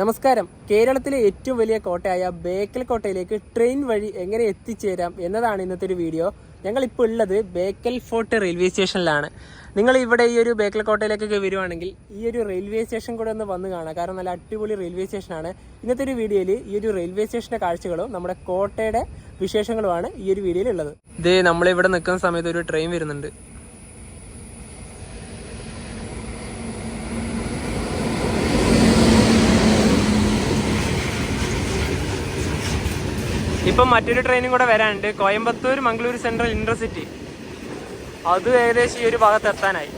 നമസ്കാരം. കേരളത്തിലെ ഏറ്റവും വലിയ കോട്ടയായ ബേക്കൽ കോട്ടയിലേക്ക് ട്രെയിൻ വഴി എങ്ങനെ എത്തിച്ചേരാം എന്നതാണ് ഇന്നത്തെ ഒരു വീഡിയോ. ഞങ്ങൾ ഇപ്പോൾ ഉള്ളത് ബേക്കൽ ഫോർട്ട് റെയിൽവേ സ്റ്റേഷനിലാണ്. നിങ്ങൾ ഇവിടെ ഈ ഒരു ബേക്കൽ കോട്ടയിലേക്കൊക്കെ വരുവാണെങ്കിൽ ഈ ഒരു റെയിൽവേ സ്റ്റേഷൻ കൂടെ ഒന്ന് വന്ന് കാണാം. കാരണം നല്ല അടിപൊളി റെയിൽവേ സ്റ്റേഷനാണ്. ഇന്നത്തെ ഒരു വീഡിയോയിൽ ഈ ഒരു റെയിൽവേ സ്റ്റേഷന്റെ കാഴ്ചകളും നമ്മുടെ കോട്ടയുടെ വിശേഷങ്ങളുമാണ് ഈ ഒരു വീഡിയോയിൽ ഉള്ളത് ഇത് നമ്മളിവിടെ നിൽക്കുന്ന സമയത്ത് ഒരു ട്രെയിൻ വരുന്നുണ്ട്. ഇപ്പം മറ്റൊരു ട്രെയിനും കൂടെ വരാനുണ്ട്. കോയമ്പത്തൂർ മംഗളൂരു സെൻട്രൽ ഇന്റർസിറ്റി അതും ഏകദേശം ഈ ഒരു ഭാഗത്ത് എത്താനായി.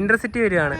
ഇന്റർസിറ്റി വരികയാണ്.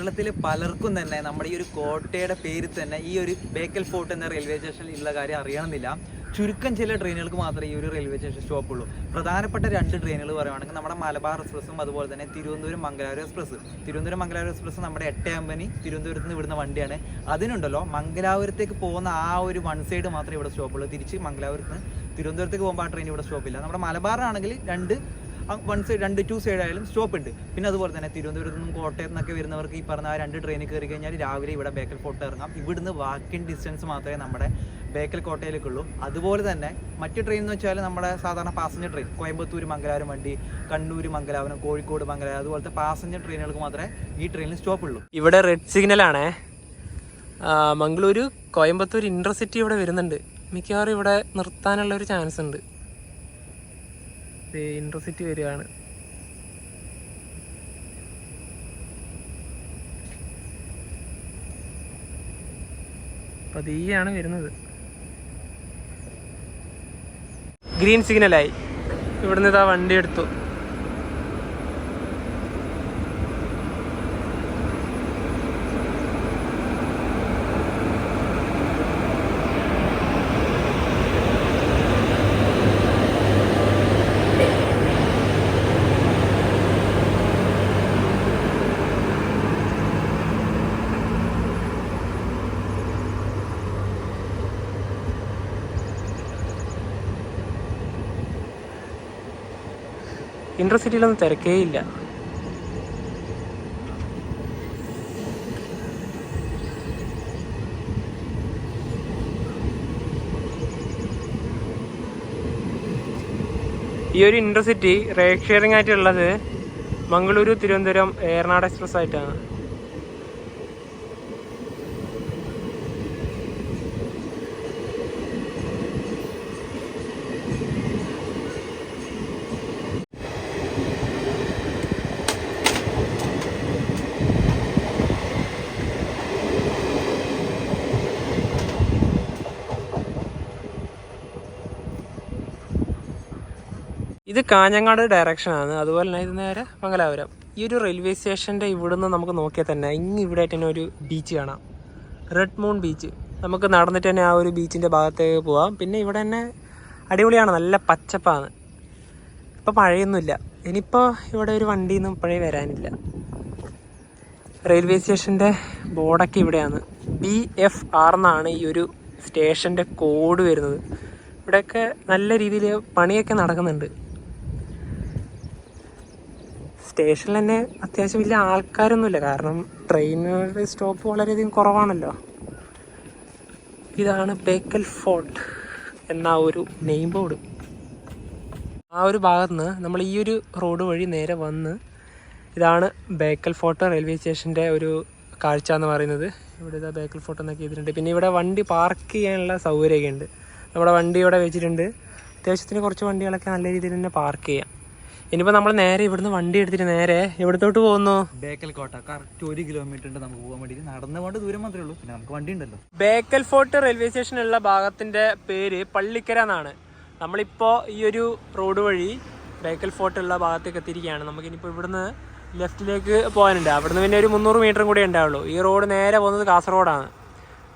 കേരളത്തിൽ പലർക്കും തന്നെ നമ്മുടെ ഈ ഒരു കോട്ടയുടെ പേര് തന്നെ ഈ ഒരു ബേക്കൽ ഫോർട്ട് എന്ന റെയിൽവേ സ്റ്റേഷനിൽ ഉള്ള കാര്യം അറിയണമെന്നില്ല. ചുരുക്കം ചില ട്രെയിനുകൾക്ക് മാത്രമേ ഈ ഒരു റെയിൽവേ സ്റ്റേഷൻ സ്റ്റോപ്പ് ഉള്ളൂ. പ്രധാനപ്പെട്ട രണ്ട് ട്രെയിനുകൾ പറയുവാണെങ്കിൽ നമ്മുടെ മലബാർ എക്സ്പ്രസ്സും അതുപോലെ തന്നെ തിരുവനന്തപുരം മംഗലാപുരം എക്സ്പ്രസ് തിരുവനന്തപുരം മംഗലാപുരം എക്സ്പ്രസ് നമ്മുടെ എട്ട് അമ്പനി തിരുവനന്തപുരത്ത് നിന്ന് വിടുന്ന വണ്ടിയാണ്. അതിനുണ്ടല്ലോ മംഗലാപുരത്തേക്ക് പോകുന്ന ആ ഒരു വൺ സൈഡ് മാത്രമേ ഇവിടെ സ്റ്റോപ്പുള്ളൂ തിരിച്ച് മംഗലാപുരത്ത് തിരുവനന്തപുരത്തേക്ക് പോകുമ്പോൾ ആ ട്രെയിൻ ഇവിടെ സ്റ്റോപ്പില്ല നമ്മുടെ മലബാറിനാണെങ്കിൽ രണ്ട് വൺ സൈഡ് രണ്ട് ടു സൈഡ് ആയാലും സ്റ്റോപ്പ് ഉണ്ട്. പിന്നെ അതുപോലെ തന്നെ തിരുവനന്തപുരത്ത് നിന്നും കോട്ടയത്ത് നിന്നൊക്കെ വരുന്നവർക്ക് ഈ പറഞ്ഞ ആ രണ്ട് ട്രെയിനിൽ കയറി കഴിഞ്ഞാൽ രാവിലെ ഇവിടെ ബേക്കൽ ഫോർട്ട് ഇറങ്ങാം. ഇവിടുന്ന് വാക്കിൻ ഡിസ്റ്റൻസ് മാത്രമേ നമ്മുടെ ബേക്കൽ കോട്ടയിലേക്കുള്ളൂ. അതുപോലെ തന്നെ മറ്റു ട്രെയിൻ എന്ന് വെച്ചാൽ നമ്മുടെ സാധാരണ പാസഞ്ചർ ട്രെയിൻ കോയമ്പത്തൂർ മംഗലാപുരം വണ്ടി കണ്ണൂർ മംഗലാപുരം കോഴിക്കോട് മംഗലാപുരം അതുപോലത്തെ പാസഞ്ചർ ട്രെയിനുകൾക്ക് മാത്രമേ ഈ ട്രെയിനിൽ സ്റ്റോപ്പ് ഉള്ളൂ. ഇവിടെ റെഡ് സിഗ്നൽ ആണേ. മംഗളൂരു കോയമ്പത്തൂർ ഇന്റർസിറ്റി ഇവിടെ വരുന്നുണ്ട്. മിക്കവാറും ഇവിടെ നിർത്താനുള്ള ഒരു ചാൻസ് ഉണ്ട്. ഇന്റർസിറ്റി വരികയാണ് പതിയാണ് വരുന്നത്. ഗ്രീൻ സിഗ്നലായി ഇവിടുന്ന് ഇതാ വണ്ടി എടുത്തു. ഇന്റർസിറ്റിയിലൊന്നും തിരക്കേ ഇല്ല ഈ ഒരു ഇന്റർസിറ്റി റേഡ് ഷെയറിംഗ് ആയിട്ടുള്ളത് മംഗളൂരു തിരുവനന്തപുരം എറണാകുളം എക്സ്പ്രസ് ആയിട്ടാണ് ഇത് കാഞ്ഞങ്ങാട് ഡയറക്ഷനാണ് അതുപോലെ തന്നെ ഇത് നേരെ മംഗലാപുരം. ഈ ഒരു റെയിൽവേ സ്റ്റേഷന്റെ ഇവിടുന്ന് നമുക്ക് നോക്കിയാൽ തന്നെ ഇങ്ങ് ഇവിടെ തന്നെ ഒരു ബീച്ച് കാണാം. റെഡ് മൂൺ ബീച്ച് നമുക്ക് നടന്നിട്ട് തന്നെ ആ ഒരു ബീച്ചിന്റെ ഭാഗത്തേക്ക് പോവാം. പിന്നെ ഇവിടെ തന്നെ അടിപൊളിയാണ്. നല്ല പച്ചപ്പാണ്. ഇപ്പോൾ മഴയൊന്നുമില്ല. ഇനിയിപ്പോൾ ഇവിടെ ഒരു വണ്ടിയൊന്നും ഇപ്പോഴേ വരാനില്ല. റെയിൽവേ സ്റ്റേഷന്റെ ബോർഡൊക്കെ ഇവിടെയാണ്. ബി എഫ് ആർ എന്നാണ് ഈ ഒരു സ്റ്റേഷന്റെ കോഡ് വരുന്നത്. ഇവിടെയൊക്കെ നല്ല രീതിയിൽ പണിയൊക്കെ നടക്കുന്നുണ്ട്. സ്റ്റേഷനിൽ തന്നെ അത്യാവശ്യം വലിയ ആൾക്കാരൊന്നുമില്ല. കാരണം ട്രെയിനുകളുടെ സ്റ്റോപ്പ് വളരെയധികം കുറവാണല്ലോ. ഇതാണ് ബേക്കൽ ഫോർട്ട് എന്ന ഒരു നെയിം ബോർഡ്. ആ ഒരു ഭാഗത്ത് നിന്ന് നമ്മൾ ഈ ഒരു റോഡ് വഴി നേരെ വന്ന് ഇതാണ് ബേക്കൽ ഫോർട്ട് റെയിൽവേ സ്റ്റേഷന്റെ ഒരു കാഴ്ച എന്ന് പറയുന്നത്. ഇവിടെ ഇതാ ബേക്കൽ ഫോർട്ട് എന്നൊക്കെ ചെയ്തിട്ടുണ്ട് പിന്നെ ഇവിടെ വണ്ടി പാർക്ക് ചെയ്യാനുള്ള സൗകര്യമൊക്കെ ഉണ്ട്. നമ്മുടെ വണ്ടി ഇവിടെ വെച്ചിട്ടുണ്ട്. അത്യാവശ്യത്തിന് കുറച്ച് വണ്ടികളൊക്കെ നല്ല രീതിയിൽ തന്നെ പാർക്ക് ചെയ്യാം. ഇനിയിപ്പോൾ നമ്മൾ നേരെ ഇവിടുന്ന് വണ്ടി എടുത്തിട്ട് നേരെ എവിടത്തോട്ട് പോകുന്നു? ബേക്കൽ കോട്ട. കറക്റ്റ് ഒരു കിലോമീറ്റർ ഉണ്ട് നമുക്ക് പോകാൻ വേണ്ടി നടന്നുകൊണ്ട് ദൂരം മാത്രമേ ഉള്ളൂ. പിന്നെ നമുക്ക് വണ്ടി ഉണ്ടല്ലോ. ബേക്കൽ ഫോർട്ട് റെയിൽവേ സ്റ്റേഷൻ ഉള്ള ഭാഗത്തിന്റെ പേര് പള്ളിക്കര എന്നാണ്. നമ്മളിപ്പോ ഈ ഒരു റോഡ് വഴി ബേക്കൽ ഫോർട്ട് ഉള്ള ഭാഗത്തേക്ക് എത്തിയിരിക്കുകയാണ്. നമുക്ക് നമുക്കിനിപ്പോൾ ഇവിടുന്ന് ലെഫ്റ്റിലേക്ക് പോകാനുണ്ട്. അവിടുന്ന് പിന്നെ ഒരു മുന്നൂറ് മീറ്ററും കൂടി ഉണ്ടാവുള്ളൂ. ഈ റോഡ് നേരെ പോകുന്നത് കാസർഗോഡാണ്.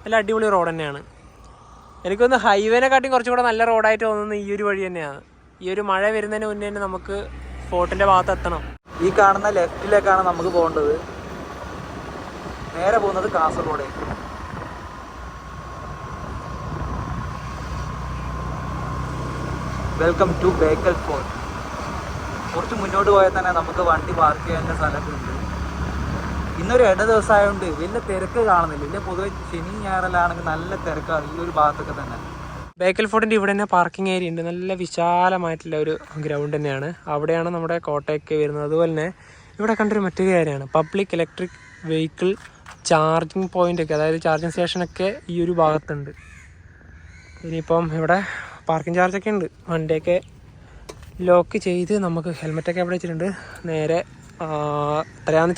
നല്ല അടിപൊളി റോഡ് തന്നെയാണ്. എനിക്കൊന്ന് ഹൈവേനെക്കാട്ടിയും കുറച്ചും കൂടെ നല്ല റോഡായിട്ട് തോന്നുന്നത് ഈ ഒരു വഴി തന്നെയാണ്. ഈ ഒരു മഴ വരുന്നതിന് മുന്നേ തന്നെ നമുക്ക് ഫോർട്ടിന്റെ ഭാഗത്ത് എത്തണം ഈ കാണുന്ന ലെഫ്റ്റിലേക്കാണ് നമുക്ക് പോകേണ്ടത്. നേരെ പോകുന്നത് Kasaragod. Welcome to Bekal fort കുറച്ച് മുന്നോട്ട് പോയാൽ തന്നെ നമുക്ക് വണ്ടി പാർക്ക് ചെയ്യാനുള്ള സ്ഥലമൊക്കെ ഉണ്ട് ഇന്നൊരു ഇട ദിവസമായതുകൊണ്ട് വലിയ തിരക്ക് കാണുന്നില്ല. ഇല്ല പൊതുവെ ശനി ഞായറിലാണെങ്കിൽ നല്ല തിരക്കാണ് ഈ ഒരു ഭാഗത്തൊക്കെ തന്നെ. ബേക്കൽ ഫോർട്ടിന്റെ ഇവിടെ തന്നെ പാർക്കിംഗ് ഏരിയ ഉണ്ട്. നല്ല വിശാലമായിട്ടുള്ള ഒരു ഗ്രൗണ്ട് തന്നെയാണ്. അവിടെയാണ് നമ്മുടെ കോട്ടയൊക്കെ വരുന്നത്. അതുപോലെ തന്നെ ഇവിടെ കണ്ടൊരു മറ്റൊരു കാര്യമാണ്. Public electric vehicle charging point ഒക്കെ അതായത് ചാർജിങ് സ്റ്റേഷനൊക്കെ ഈ ഒരു ഭാഗത്തുണ്ട്. ഇനിയിപ്പം ഇവിടെ പാർക്കിംഗ് ചാർജൊക്കെ ഉണ്ട്. വണ്ടിയൊക്കെ ലോക്ക് ചെയ്ത് നമുക്ക് ഹെൽമെറ്റൊക്കെ അവിടെ വെച്ചിട്ടുണ്ട്. നേരെ ആ,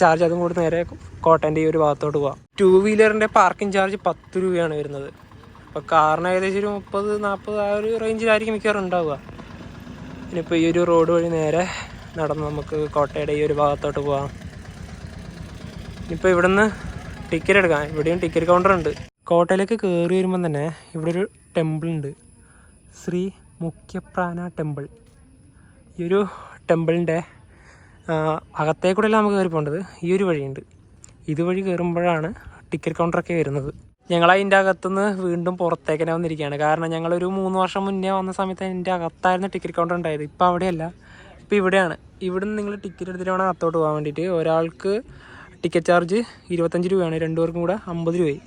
ചാർജ് അതും കൂടി നേരെ കോട്ടന്റെ ഈ ഒരു ഭാഗത്തോട്ട് പോവാം. ടു വീലറിന്റെ പാർക്കിംഗ് ചാർജ് പത്ത് രൂപയാണ് വരുന്നത്. അപ്പോൾ കാറിന് ഏകദേശം ഒരു മുപ്പത് നാൽപ്പത് ആ ഒരു റേഞ്ചിലായിരിക്കും മിക്കവാറും ഉണ്ടാവുക. ഇനിയിപ്പോൾ ഈ ഒരു റോഡ് വഴി നേരെ നടന്ന് നമുക്ക് കോട്ടയുടെ ഈ ഒരു ഭാഗത്തോട്ട് പോവാം. ഇനിയിപ്പോൾ ഇവിടുന്ന് ടിക്കറ്റ് എടുക്കാം. ഇവിടെയും ടിക്കറ്റ് കൗണ്ടർ ഉണ്ട്. കോട്ടയിലേക്ക് കയറി വരുമ്പം തന്നെ ഇവിടെ ഒരു ടെമ്പിൾ ഉണ്ട്. ശ്രീ മുഖ്യപ്രാന ടെമ്പിൾ ഈ ഒരു ടെമ്പിളിന്റെ അകത്തേക്കൂടെയല്ല നമുക്ക് കയറി പോകേണ്ടത്. ഈ ഒരു വഴിയുണ്ട്. ഇതുവഴി കയറുമ്പോഴാണ് ടിക്കറ്റ് കൗണ്ടറൊക്കെ വരുന്നത്. ഞങ്ങൾ അതിന്റെ അകത്തുനിന്ന് വീണ്ടും പുറത്തേക്ക് തന്നെ വന്നിരിക്കുകയാണ്. കാരണം ഞങ്ങളൊരു മൂന്ന് വർഷം മുന്നേ വന്ന സമയത്ത് അതിന്റെ അകത്തായിരുന്നു ടിക്കറ്റ് കൗണ്ടർ ഉണ്ടായത്. ഇപ്പോൾ അവിടെയല്ല. ഇപ്പോൾ ഇവിടെയാണ്. ഇവിടുന്ന് നിങ്ങൾ ടിക്കറ്റ് എടുത്തിട്ട് വേണം അകത്തോട്ട് പോകാൻ വേണ്ടിയിട്ട്. ഒരാൾക്ക് ടിക്കറ്റ് ചാർജ് ഇരുപത്തഞ്ച് രൂപയാണ്. രണ്ടു പേർക്കും കൂടെ അമ്പത് രൂപയായി.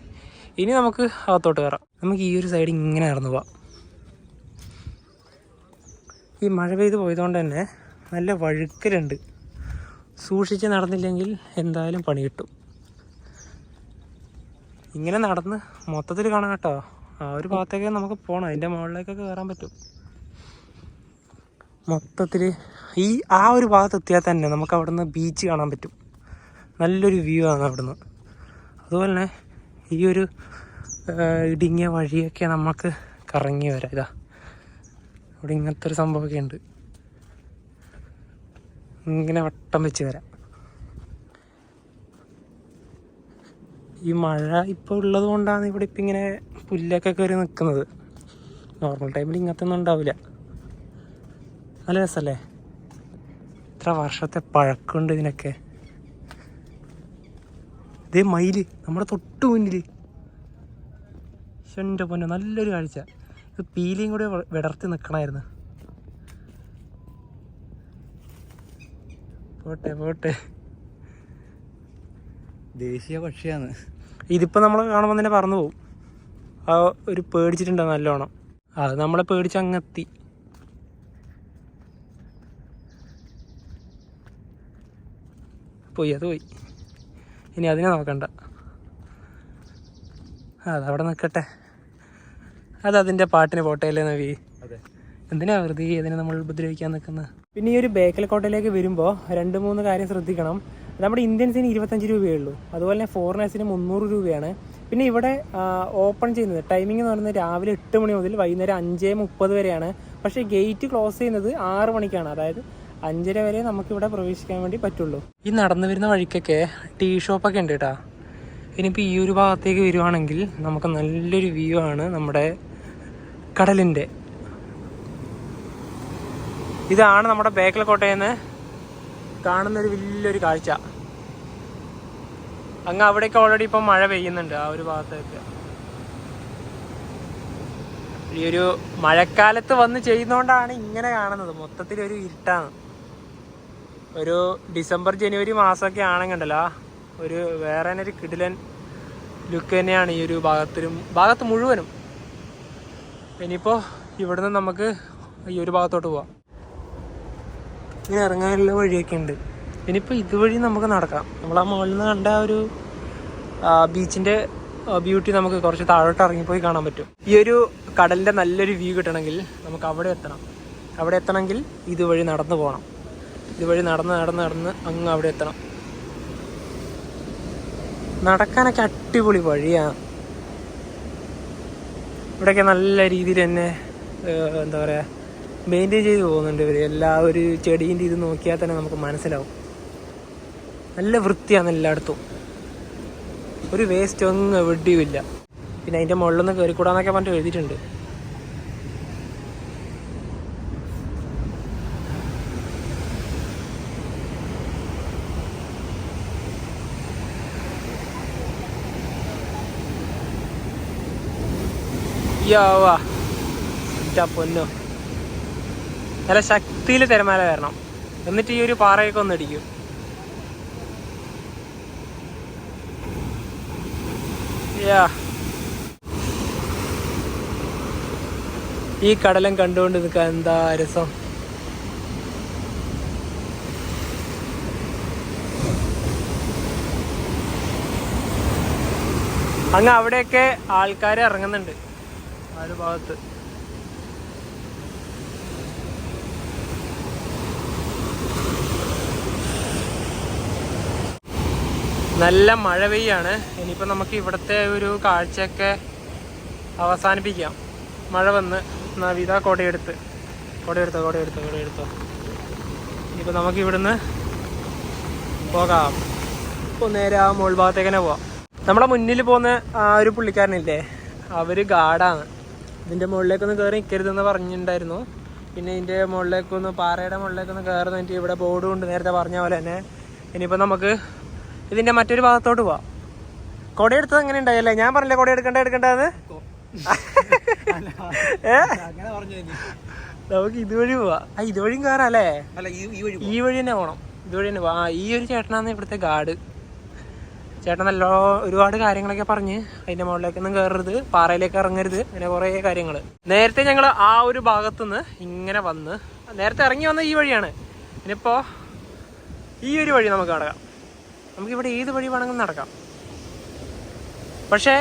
ഇനി നമുക്ക് അകത്തോട്ട് കയറാം. നമുക്ക് ഈ ഒരു സൈഡ് ഇങ്ങനെ നടന്നു പോവാം. ഈ മഴ പെയ്ത് പോയതുകൊണ്ട് തന്നെ നല്ല വഴുക്കലുണ്ട്. സൂക്ഷിച്ച് നടന്നില്ലെങ്കിൽ എന്തായാലും പണി കിട്ടും. ഇങ്ങനെ നടന്ന് മൊത്തത്തിൽ കാണാം കേട്ടോ. ആ ഒരു ഭാഗത്തേക്ക് നമുക്ക് പോകണം അതിന്റെ മുകളിലേക്കൊക്കെ കയറാൻ പറ്റും. മൊത്തത്തിൽ ഈ ആ ഒരു ഭാഗത്ത് എത്തിയാൽ തന്നെ നമുക്ക് അവിടുന്ന് ബീച്ച് കാണാൻ പറ്റും. നല്ലൊരു വ്യൂ ആണ് അവിടുന്ന്. അതുപോലെ തന്നെ ഈ ഒരു ഇടുങ്ങിയ വഴിയൊക്കെ നമുക്ക് കറങ്ങി വരാം. ഇതാ. ഇവിടെ ഇങ്ങനത്തെ ഒരു സംഭവമൊക്കെ ഉണ്ട്. ഇങ്ങനെ വട്ടം വെച്ച് വരാം. ഈ മഴ ഇപ്പോൾ ഉള്ളത് കൊണ്ടാണ് ഇവിടെ ഇപ്പം ഇങ്ങനെ പുല്ലൊക്കെ കയറി നിൽക്കുന്നത് നോർമൽ ടൈമിൽ ഇങ്ങനത്തെ ഒന്നും ഉണ്ടാവില്ല. നല്ല രസമല്ലേ ഇത്ര വർഷത്തെ പഴക്കമുണ്ട് ഇതിനൊക്കെ. ഇതേ മയിൽ നമ്മുടെ തൊട്ട് മുന്നിൽ എന്റെ പൊന്നെ നല്ലൊരു കാഴ്ച. ഇത് പീലിയും കൂടെ വിടർത്തി നിൽക്കണമായിരുന്നു പോട്ടെ പോട്ടെ. ദേശീയ പക്ഷിയാണ്. ഇതിപ്പോൾ നമ്മൾ കാണുമ്പോൾ തന്നെ പറന്നു പോകും ആ ഒരു പേടിച്ചിട്ടുണ്ട് നല്ലോണം? അത് നമ്മളെ പേടിച്ച് അങ്ങെത്തി. പോയി അത് പോയി. ഇനി അതിനെ നോക്കണ്ട. അതവിടെ നിൽക്കട്ടെ അത് അതിന്റെ പാട്ടിന് പോട്ടയല്ലേ നവി? അതെ. എന്തിനാ വെറുതെ അതിനെ നമ്മൾ ഉപദ്രവിക്കാൻ നിൽക്കുന്നത് പിന്നെ ഈ ഒരു ബേക്കൽ കോട്ടയിലേക്ക് വരുമ്പോൾ രണ്ട് മൂന്ന് കാര്യം ശ്രദ്ധിക്കണം. നമ്മുടെ ഇന്ത്യൻസിന് ഇരുപത്തഞ്ച് രൂപയേ ഉള്ളൂ അതുപോലെ തന്നെ ഫോറിനേഴ്സിന് മുന്നൂറ് രൂപയാണ്. പിന്നെ ഇവിടെ ഓപ്പൺ ചെയ്യുന്നത്. ടൈമിംഗ് എന്ന് പറയുന്നത് രാവിലെ എട്ട് മണി മുതൽ വൈകുന്നേരം അഞ്ച് മുപ്പത് വരെയാണ്. പക്ഷേ ഗേറ്റ് ക്ലോസ് ചെയ്യുന്നത് ആറ് മണിക്കാണ്. അതായത് അഞ്ചര വരെ നമുക്ക് ഇവിടെ പ്രവേശിക്കാൻ വേണ്ടി പറ്റുള്ളൂ. ഈ നടന്നു വരുന്ന വഴിക്കൊക്കെ ടീ ഷോപ്പൊക്കെ ഉണ്ട് കേട്ടോ ഇനിയിപ്പോൾ ഈ ഒരു ഭാഗത്തേക്ക് വരുവാണെങ്കിൽ നമുക്ക് നല്ലൊരു വ്യൂ ആണ് നമ്മുടെ കടലിന്റെ ഇതാണ് നമ്മുടെ ബേക്കൽ കോട്ടയിൽ നിന്ന് കാണുന്ന ഒരു വലിയൊരു കാഴ്ച. അങ്ങ് അവിടേക്ക് ഓൾറെഡി ഇപ്പം മഴ പെയ്യുന്നുണ്ട് ആ ഒരു ഭാഗത്തേക്ക്. ഈ ഒരു മഴക്കാലത്ത് വന്ന് ചെയ്യുന്നോണ്ടാണ് ഇങ്ങനെ കാണുന്നത്. മൊത്തത്തിൽ ഒരു ഇരുട്ടാണ്. ഒരു ഡിസംബർ ജനുവരി മാസമൊക്കെ ആണെങ്കിണ്ടല്ലോ. ഒരു വേറെ ഒരു കിടിലൻ ലുക്ക് തന്നെയാണ് ഈ ഒരു ഭാഗത്തിലും ഭാഗത്ത് മുഴുവനും. ഇനിയിപ്പോൾ ഇവിടുന്ന് നമുക്ക് ഈ ഒരു ഭാഗത്തോട്ട് പോവാം. ഇങ്ങനെ ഇറങ്ങാനുള്ള വഴിയൊക്കെ ഉണ്ട്. ഇനിയിപ്പോൾ ഇതുവഴി നമുക്ക് നടക്കാം. നമ്മൾ ആ മുകളിൽ നിന്ന് കണ്ട ഒരു ബീച്ചിന്റെ ബ്യൂട്ടി നമുക്ക് കുറച്ച് താഴോട്ട് ഇറങ്ങിപ്പോയി കാണാൻ പറ്റും. ഈ ഒരു കടലിന്റെ നല്ലൊരു വ്യൂ കിട്ടണമെങ്കിൽ നമുക്ക് അവിടെ എത്തണം. അവിടെ എത്തണമെങ്കിൽ ഇതുവഴി നടന്നു പോകണം ഇതുവഴി നടന്ന് നടന്ന് നടന്ന് അങ്ങ് അവിടെ എത്തണം. നടക്കാനൊക്കെ അടിപൊളി വഴിയാണ് ഇവിടെയൊക്കെ നല്ല രീതിയിൽ തന്നെ എന്താ പറയുക മെയിന്റെയിൻ ചെയ്ത് പോകുന്നുണ്ട് ഇവർ എല്ലാ ഒരു ചെടീന്റെ ഇത് നോക്കിയാൽ തന്നെ നമുക്ക് മനസ്സിലാവും. നല്ല വൃത്തിയാണ് എല്ലായിടത്തും. ഒരു വേസ്റ്റ് ഒന്നും എവിടെയും ഇല്ല. പിന്നെ അതിന്റെ മുകളിൽ നിന്ന് കയറിക്കൂടാന്നൊക്കെ പറഞ്ഞിട്ട് എഴുതിയിട്ടുണ്ട്. പൊന്നോ. നല്ല ശക്തിയിൽ തിരമാല വരണം എന്നിട്ട് ഈ ഒരു പാറയൊക്കെ ഒന്ന് ഇടിക്കും ഈ കടലം കണ്ടുകൊണ്ട് നിൽക്കാൻ എന്താ രസം? അങ്ങ് അവിടെയൊക്കെ ആൾക്കാർ ഇറങ്ങുന്നുണ്ട്. ആ ഒരു ഭാഗത്ത്. നല്ല മഴ പെയ്യാണ്. ഇനിയിപ്പോൾ നമുക്ക് ഇവിടുത്തെ ഒരു കാഴ്ചയൊക്കെ അവസാനിപ്പിക്കാം. മഴ വന്ന് നവിത കൊടയെടുത്ത്. കൊടയെടുത്തോ കൊടയെടുത്തോ കൊടയെടുത്തോ. ഇനിയിപ്പോൾ നമുക്ക് ഇവിടുന്ന് പോകാം. ഇപ്പോൾ നേരെ ആ മുകൾ ഭാഗത്തേക്ക് തന്നെ പോവാം. നമ്മുടെ മുന്നിൽ പോകുന്ന ആ ഒരു പുള്ളിക്കാരനില്ലേ? അവർ ഗാർഡാണ് ഇതിന്റെ മുകളിലേക്കൊന്ന് കയറി നിൽക്കരുതെന്ന് പറഞ്ഞിട്ടുണ്ടായിരുന്നു. പിന്നെ ഇതിന്റെ മുകളിലേക്കൊന്ന് പാറയുടെ മുകളിലേക്കൊന്ന് കയറുന്ന എനിക്ക് ഇവിടെ ബോർഡ് ഉണ്ട് നേരത്തെ പറഞ്ഞ പോലെ തന്നെ. ഇനിയിപ്പോൾ നമുക്ക് ഇതിന്റെ മറ്റൊരു ഭാഗത്തോട്ട് പോവാം. കൊടയെടുത്തത് എങ്ങനെ ഉണ്ടായല്ലേ? ഞാൻ പറഞ്ഞില്ലേ കൊട എടുക്കണ്ട എടുക്കണ്ടത് നമുക്ക് ഇതുവഴി പോവാ. ആ ഇതുവഴിയും കയറാല്ലേ അല്ല ഈ വഴി തന്നെ പോണം. ഇതുവഴി തന്നെ പോവാ. ഈ ഒരു ചേട്ടനാണ് ഇവിടുത്തെ ഗാർഡ്. ചേട്ടൻ നല്ല ഒരുപാട് കാര്യങ്ങളൊക്കെ പറഞ്ഞ് അതിന്റെ മുകളിലേക്കൊന്നും കയറരുത് പാറയിലേക്ക് ഇറങ്ങരുത് അങ്ങനെ കുറേ കാര്യങ്ങൾ നേരത്തെ ഞങ്ങൾ ആ ഒരു ഭാഗത്തുനിന്ന് ഇങ്ങനെ വന്ന് നേരത്തെ ഇറങ്ങി വന്ന ഈ വഴിയാണ്. ഇനിയിപ്പോ ഈ ഒരു വഴി നമുക്ക് നടക്കാം നമുക്കിവിടെ ഏത് വഴി വേണമെങ്കിലും നടക്കാം. പക്ഷേ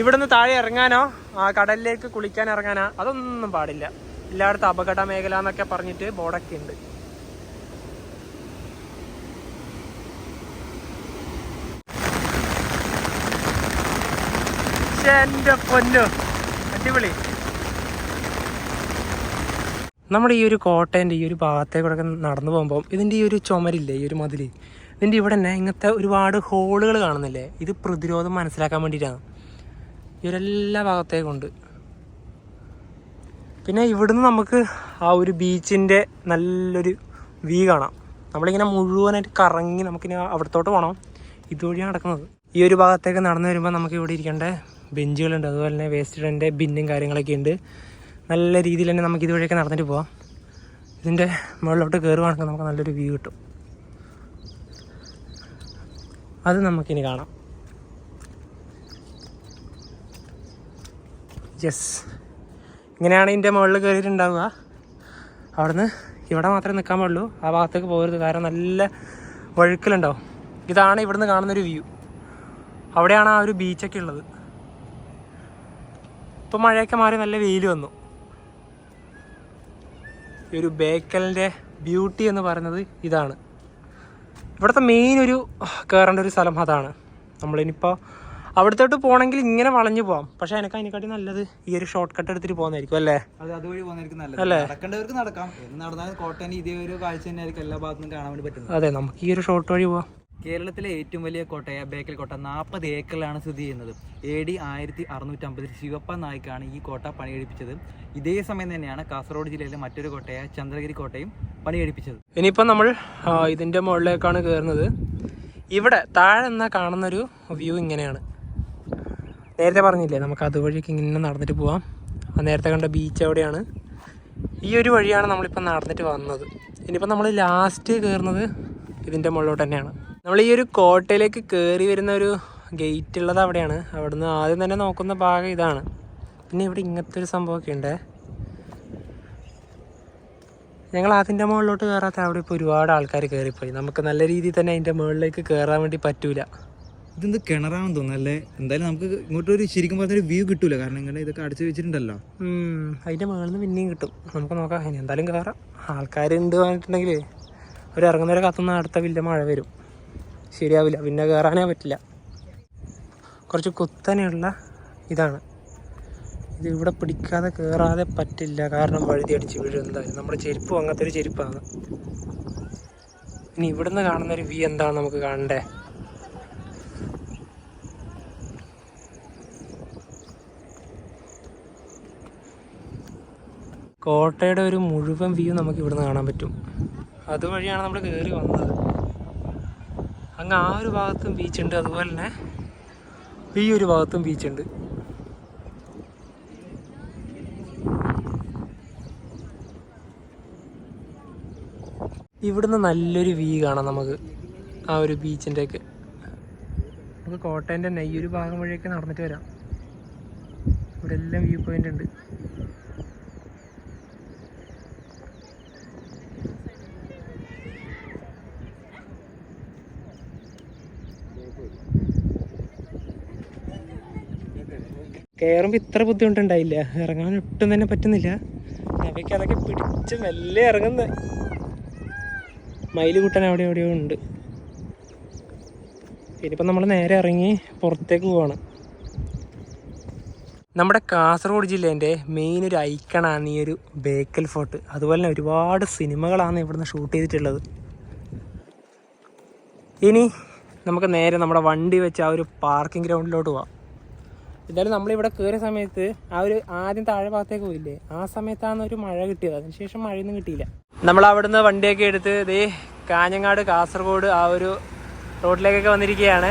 ഇവിടുന്ന് താഴെ ഇറങ്ങാനോ ആ കടലിലേക്ക് കുളിക്കാൻ ഇറങ്ങാനോ അതൊന്നും പാടില്ല. എല്ലായിടത്തും അപകട മേഖല എന്നൊക്കെ പറഞ്ഞിട്ട് ബോർഡൊക്കെ ഉണ്ട്. എന്റെ പൊന്നു. അടിപൊളി. നമ്മുടെ ഈ ഒരു കോട്ടേന്റെ ഈ ഒരു ഭാഗത്തേക്കൂടെ നടന്നു പോകുമ്പോൾ ഇതിന്റെ ഈ ഒരു ചുമരില്ലേ ഈ ഒരു മതിൽ ഇതിന്റെ ഇവിടെ തന്നെ ഇങ്ങനത്തെ ഒരുപാട് ഹോളുകൾ കാണുന്നില്ലേ? ഇത് പ്രതിരോധം മനസ്സിലാക്കാൻ വേണ്ടിയിട്ടാണ്. ഇവരെല്ലാ ഭാഗത്തേക്കുണ്ട് പിന്നെ ഇവിടുന്ന് നമുക്ക് ആ ഒരു ബീച്ചിന്റെ നല്ലൊരു വ്യൂ കാണാം. നമ്മളിങ്ങനെ മുഴുവനായിട്ട് കറങ്ങി നമുക്കിനി അവിടത്തോട്ട് പോകണം ഇതുവഴിയാണ് നടക്കുന്നത്. ഈ ഒരു ഭാഗത്തേക്ക് നടന്നു വരുമ്പോൾ നമുക്ക് ഇവിടെ ഇരിക്കേണ്ട ബെഞ്ചുകളുണ്ട്. അതുപോലെ തന്നെ വേസ്റ്റ് ബിന്നും കാര്യങ്ങളൊക്കെ ഉണ്ട്. നല്ല രീതിയിൽ തന്നെ നമുക്ക് ഇതുവഴിയൊക്കെ നടന്നിട്ട് പോവാം. ഇതിന്റെ മുകളിലോട്ട് കയറുവാണെങ്കിൽ നമുക്ക് നല്ലൊരു വ്യൂ കിട്ടും. അത് നമുക്കിനി കാണാം. യെസ് ഇങ്ങനെയാണ് ഇതിന്റെ മുകളിൽ കയറിയിട്ടുണ്ടാവുക. അവിടുന്ന് ഇവിടെ മാത്രമേ നിൽക്കാൻ പാടുള്ളൂ. ആ ഭാഗത്തേക്ക് പോകരുത്. കാരണം നല്ല വഴുക്കലുണ്ടാവും. ഇതാണ് ഇവിടുന്ന് കാണുന്നൊരു വ്യൂ അവിടെയാണ് ആ ഒരു ബീച്ചൊക്കെ ഉള്ളത്. ഇപ്പം മഴയൊക്കെ മാറി നല്ല വെയിൽ വന്നു. ഈ ഒരു ബേക്കലിന്റെ ബ്യൂട്ടി എന്ന് പറയുന്നത് ഇതാണ്. ഇവിടുത്തെ മെയിൻ ഒരു കയറേണ്ട ഒരു സ്ഥലം അതാണ്. നമ്മളിനിപ്പോൾ അവിടത്തോട്ട് പോകണമെങ്കിൽ ഇങ്ങനെ വളഞ്ഞു പോവാം. പക്ഷെ എനിക്ക് അതിനെക്കാട്ടി നല്ലത് ഈ ഒരു ഷോർട്ട് കട്ട് എടുത്തിട്ട് പോകുന്നതായിരിക്കും അല്ലേ? അതെ അതുവഴി പോകുന്നതായിരിക്കും നല്ലത്. നടക്കേണ്ടവർക്ക് നടക്കാം. നടന്നാലും കോട്ടയം ഇതേ ഒരു കാഴ്ച തന്നെയായിരിക്കും എല്ലാ ഭാഗത്തും കാണാൻ വേണ്ടി പറ്റുന്നത്. അതെ നമുക്ക് ഈ ഒരു ഷോർട്ട് വഴി പോവാം. കേരളത്തിലെ ഏറ്റവും വലിയ കോട്ടയ ബേക്കൽ കോട്ട നാൽപ്പത് ഏക്കറിലാണ് സ്ഥിതി ചെയ്യുന്നത്. എ ഡി ആയിരത്തി അറുന്നൂറ്റമ്പതിൽ ശിവപ്പ നായിക്കാണ് ഈ കോട്ട പണിയെടുപ്പിച്ചത്. ഇതേ സമയം തന്നെയാണ് കാസർഗോഡ് ജില്ലയിലെ മറ്റൊരു കോട്ടയ ചന്ദ്രഗിരി കോട്ടയും പണിയെടുപ്പിച്ചത്. ഇനിയിപ്പോൾ നമ്മൾ ഇതിന്റെ മുകളിലേക്കാണ് കയറുന്നത്. ഇവിടെ താഴെ എന്നാ കാണുന്നൊരു വ്യൂ ഇങ്ങനെയാണ്. നേരത്തെ പറഞ്ഞില്ലേ നമുക്ക് അതുവഴിക്ക് ഇങ്ങനെ നടന്നിട്ട് പോവാം. നേരത്തെ കണ്ട ബീച്ച് അവിടെയാണ്. ഈ ഒരു വഴിയാണ് നമ്മളിപ്പോൾ നടന്നിട്ട് വന്നത്. ഇനിയിപ്പോൾ നമ്മൾ ലാസ്റ്റ് കയറുന്നത് ഇതിന്റെ മുകളിലോട്ട് തന്നെയാണ്. നമ്മൾ ഈ ഒരു കോട്ടയിലേക്ക് കയറി വരുന്ന ഒരു ഗേറ്റ് ഉള്ളത് അവിടെയാണ്. അവിടുന്ന് ആദ്യം തന്നെ നോക്കുന്ന ഭാഗം ഇതാണ്. പിന്നെ ഇവിടെ ഇങ്ങനത്തെ ഒരു സംഭവമൊക്കെ ഉണ്ട്. ഞങ്ങൾ അതിന്റെ മുകളിലോട്ട് കയറാത്ത അവിടെ ഇപ്പോൾ ഒരുപാട് ആൾക്കാർ കയറിപ്പോയി. നമുക്ക് നല്ല രീതിയിൽ തന്നെ അതിന്റെ മുകളിലേക്ക് കയറാൻ വേണ്ടി പറ്റൂല. ഇതെന്ത് കിണറാണെന്ന് തോന്നുന്നു അല്ലേ? എന്തായാലും നമുക്ക് ഇങ്ങോട്ട് ഒരു ശരിക്കും പറഞ്ഞൊരു വ്യൂ കിട്ടൂല. കാരണം ഇങ്ങനെ ഇതൊക്കെ അടച്ചു വെച്ചിട്ടുണ്ടല്ലോ. അതിന്റെ മുകളിൽ നിന്ന് പിന്നെയും കിട്ടും. നമുക്ക് നോക്കാം. ഇനി എന്തായാലും കയറാം. ആൾക്കാരുണ്ട് പറഞ്ഞിട്ടുണ്ടെങ്കിൽ ഒരു ഇറങ്ങുന്നവരെ കത്തുന്ന അടുത്ത വലിയ മഴ വരും. ശരിയാവില്ല പിന്നെ കയറാനേ പറ്റില്ല. കുറച്ച് കുത്തനെയുള്ള ഇതാണ്. ഇത് ഇവിടെ പിടിക്കാതെ കയറാതെ പറ്റില്ല. കാരണം വഴുതി അടിച്ച് വീഴും എന്തായാലും നമ്മുടെ ചെരുപ്പ് അങ്ങനത്തെ ഒരു ചെരുപ്പാണ്. ഇനി ഇവിടുന്ന് കാണുന്ന ഒരു വി എന്താണ് നമുക്ക് കാണണ്ടേ? കോട്ടയുടെ ഒരു മുഴുവൻ വ്യൂ നമുക്ക് ഇവിടുന്ന് കാണാൻ പറ്റും. അതുവഴിയാണ് നമ്മൾ കയറി വന്നത്. അങ്ങ് ആ ഒരു ഭാഗത്തും ബീച്ചുണ്ട് അതുപോലെ തന്നെ ഈ ഒരു ഭാഗത്തും ബീച്ചുണ്ട് ഇവിടുന്ന് നല്ലൊരു വ്യൂ കാണാം നമുക്ക് ആ ഒരു ബീച്ചിന്റെ ഒക്കെ നമുക്ക് കോട്ടയന്റെ നെയ്യൊരു ഭാഗം വഴിയൊക്കെ നടന്നിട്ട് വരാം. ഇവിടെ എല്ലാം വ്യൂ പോയിന്റ് ഉണ്ട്. കയറുമ്പോൾ ഇത്ര ബുദ്ധിമുട്ടുണ്ടായില്ല. ഇറങ്ങാൻ ഒട്ടും തന്നെ പറ്റുന്നില്ല. അവയ്ക്ക് അതൊക്കെ പിടിച്ച് മെല്ലെ ഇറങ്ങുന്ന. മയിൽ കൂട്ടാൻ അവിടെ എവിടെയോ ഉണ്ട്. ഇനിയിപ്പം നമ്മൾ നേരെ ഇറങ്ങി പുറത്തേക്ക് പോവാണ്. നമ്മുടെ കാസർഗോഡ് ജില്ലേന്റെ മെയിൻ ഒരു ഐക്കണാണ് ഈ ഒരു ബേക്കൽ ഫോർട്ട് അതുപോലെ തന്നെ ഒരുപാട് സിനിമകളാണ് ഇവിടുന്ന് ഷൂട്ട് ചെയ്തിട്ടുള്ളത്. ഇനി നമുക്ക് നേരെ നമ്മുടെ വണ്ടി വെച്ച് ആ ഒരു പാർക്കിംഗ് ഗ്രൗണ്ടിലോട്ട് പോവാം. എന്തായാലും നമ്മളിവിടെ കയറിയ സമയത്ത് ആ ഒരു ആദ്യം താഴെ ഭാഗത്തേക്ക് പോയില്ലേ? ആ സമയത്താണ് ഒരു മഴ കിട്ടിയത്. അതിനുശേഷം മഴയൊന്നും കിട്ടിയില്ല. നമ്മൾ അവിടുന്ന് വണ്ടിയൊക്കെ എടുത്ത് ഇതേ കാഞ്ഞങ്ങാട് കാസർഗോഡ് ആ ഒരു റോഡിലേക്കൊക്കെ വന്നിരിക്കുകയാണ്.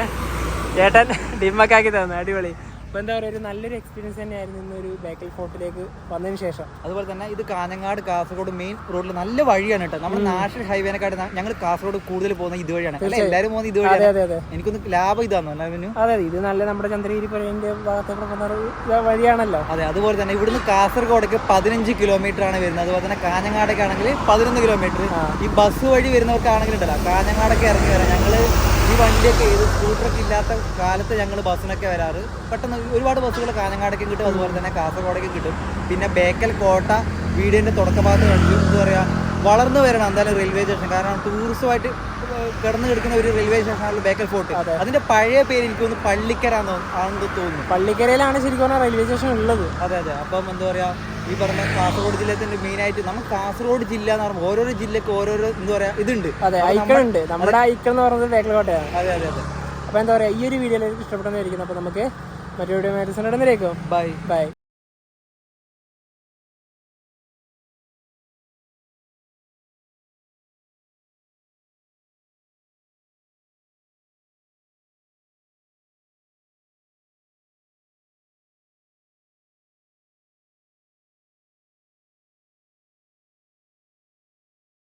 ചേട്ടൻ ഡിമ്മൊക്കെ ആക്കി തന്നു. അടിപൊളി. അപ്പോൾ എന്താ പറയുക ഒരു നല്ലൊരു എക്സ്പീരിയൻസ് തന്നെയായിരുന്നു ഇന്നൊരു ബേക്കൽ ഫോർട്ടിലേക്ക് വന്നതിന് ശേഷം. അതുപോലെ തന്നെ ഇത് കാഞ്ഞങ്ങാട് കാസർഗോഡ് മെയിൻ റോഡിൽ നല്ല വഴിയാണ് കേട്ടോ. നമ്മുടെ നാഷണൽ ഹൈവേനെക്കാട്ട് ഞങ്ങൾ കാസർഗോഡ് കൂടുതൽ പോകുന്നത് ഇതുവഴിയാണ്. എല്ലാവരും പോകുന്നത് ഇതുവഴിയാണ്. എനിക്കൊന്ന് ലാഭം ഇതാണോ എല്ലാവരും അതെ ഇത് നല്ല നമ്മുടെ ചന്ദ്രഗിരി പുഴയുടെ ഭാഗത്തേക്ക് പോകുന്ന വഴിയാണല്ലോ. അതെ അതുപോലെ തന്നെ ഇവിടുന്ന് കാസർഗോഡേക്ക് പതിനഞ്ച് കിലോമീറ്റർ ആണ് വരുന്നത്. അതുപോലെ തന്നെ കാഞ്ഞങ്ങാടേക്കാണെങ്കിൽ പതിനൊന്ന് കിലോമീറ്റർ ഈ ബസ് വഴി വരുന്നവർക്കാണെങ്കിൽ ഉണ്ടല്ലോ കാഞ്ഞങ്ങാടൊക്കെ ഇറങ്ങി വരാം. ഞങ്ങൾ ഈ വണ്ടിയൊക്കെ ഇത് സ്കൂട്ടറൊക്കെ ഇല്ലാത്ത കാലത്ത് ഞങ്ങൾ ബസ്സിനൊക്കെ വരാറ്. പെട്ടെന്ന് ഒരുപാട് ബസ്സുകൾ കാഞ്ഞങ്ങാടേക്കും കിട്ടും അതുപോലെ തന്നെ കാസർഗോഡേക്കും കിട്ടും. പിന്നെ ബേക്കൽ കോട്ട വീടിന്റെ തുടക്കഭാഗത്ത് കണ്ടു. എന്താ പറയുക വളർന്നു വരണം എന്തായാലും റെയിൽവേ സ്റ്റേഷൻ കാരണം ടൂറിസമായിട്ട് കിടന്നു കിടക്കുന്ന ഒരു റെയിൽവേ സ്റ്റേഷനാണ് ബേക്കൽ ഫോർട്ട്. അതിന്റെ പഴയ പേര് എനിക്ക് തോന്നുന്നു പള്ളിക്കര ആണെന്ന് തോന്നുന്നു. പള്ളിക്കരയിലാണ് ശരിക്കും പറഞ്ഞാൽ റെയിൽവേ സ്റ്റേഷൻ ഉള്ളത്. അതെ അതെ. അപ്പം എന്താ പറയാ ഈ പറഞ്ഞ കാസർഗോഡ് ജില്ലത്തിന്റെ മെയിൻ ആയിട്ട് നമ്മൾ കാസർഗോഡ് ജില്ല എന്ന് പറയുമ്പോൾ ഓരോരോ ജില്ലക്ക് ഓരോരോ എന്താ പറയാ ഇതുണ്ട്. അതെ ഐക്കൺ ഉണ്ട്. നമ്മുടെ ഐക്കൺ എന്ന് പറയുന്നത് തേക്കലകോട്ടയാണ് അതെ അതെ അതെ. അപ്പോൾ എന്താ പറയുക ഈ ഒരു വീഡിയോ ഇഷ്ടപ്പെടുന്നതായിരിക്കും അപ്പോൾ നമുക്ക് മറ്റൊരു വീഡിയോ മേടിച്ചിട്ടുണ്ടെന്നേക്കും ബൈ ബൈ